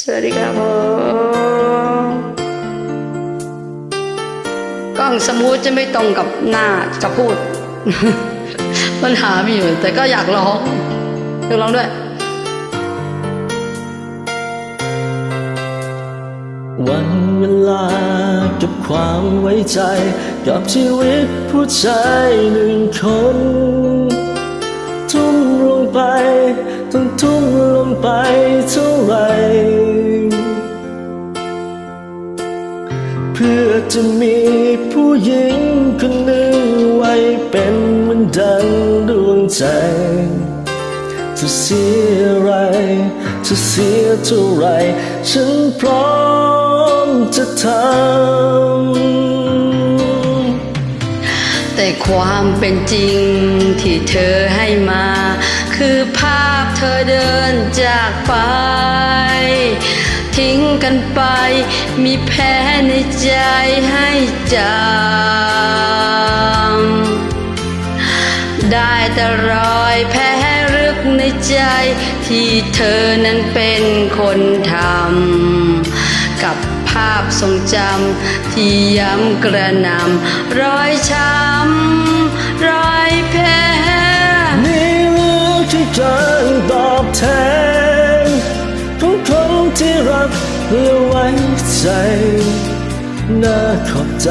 สวัสดีครับผมกล้องสมูทจะไม่ตรงกับหน้าจะพูด ปัญหามีอยู่ แต่ก็อยากร้องอยากร้องด้วย วันเวลากับความไว้ใจ กับชีวิตผู้ชายหนึ่งคนทุ่มลงไปต้องทุ่มลงไปเท่าไหร จะมีผู้หญิงคนหนึ่งไว้เป็นเหมันดังดวงใจ จะเสียอะไร จะเสียเท่าไรฉันพร้อมจะทำแต่ความเป็นจริงที่เธอให้มา คือภาพเธอเดินจากไป ทิ้งกันไป มีแผลในใจให้จำได้แต่รอยแผลลึกในใจ ที่เธอนั้นเป็นคนทำกับภาพทรงจำที่ย้ำกระนำรอยช้ำรอยแผลนี่รือคือการตอบแทน รักและไว้ใจน่าขอบใจ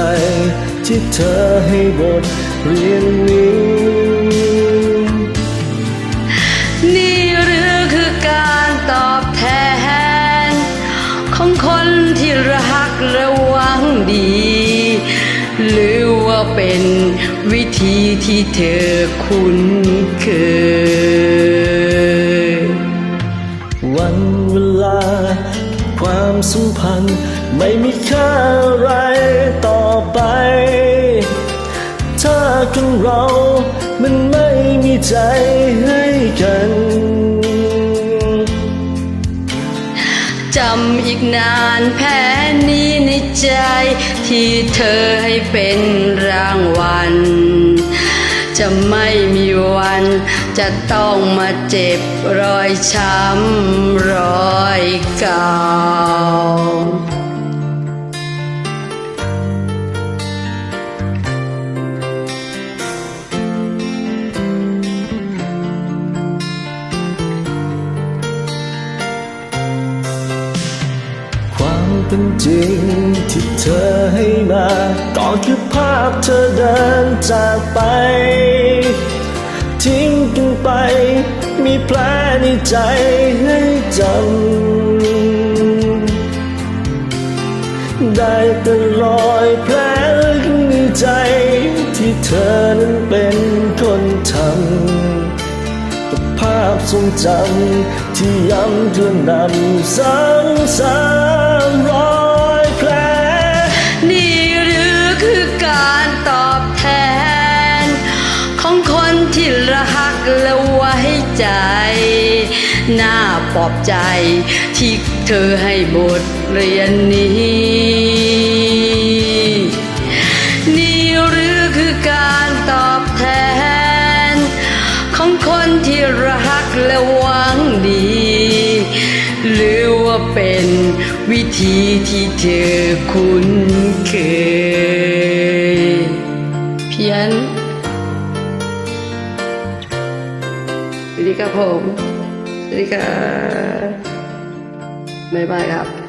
ที่เธอให้บทเรียนนี้ นี่หรือคือการตอบแทน ของคนที่รักและหวังดี หรือว่าเป็นวิธีที่เธอคุ้นเคย สัมพันธ์ ไม่มีค่าอะไรต่อไป ถ้าคนเรามันไม่มีใจให้กันจำอีกนานแพ้นี้ในใจ ที่เธอให้เป็นรางวัล จะไม่มีวัน จะต้องมาเจ็บรอยช้ำรอยเก่า ความเป็นจริงที่เธอให้มา ก็คือภาพเธอเดินจากไป แผลในใจให้จำได้แต่รอยแผลในใจที่เธอนั้นเป็นคนทำกับภาพทรงจำที่ย้ำเธอนำซ้ำซ้ำ ใจน่าปลอบใจที่เธอให้บทเรียนนี้ นี่หรือคือการตอบแทน ของคนที่รักและหวังดี หรือว่าเป็นวิธีที่เธอคุ้นเคยเพียน วัสดีครับผม สวัสดีครับบ๊ายบายครับ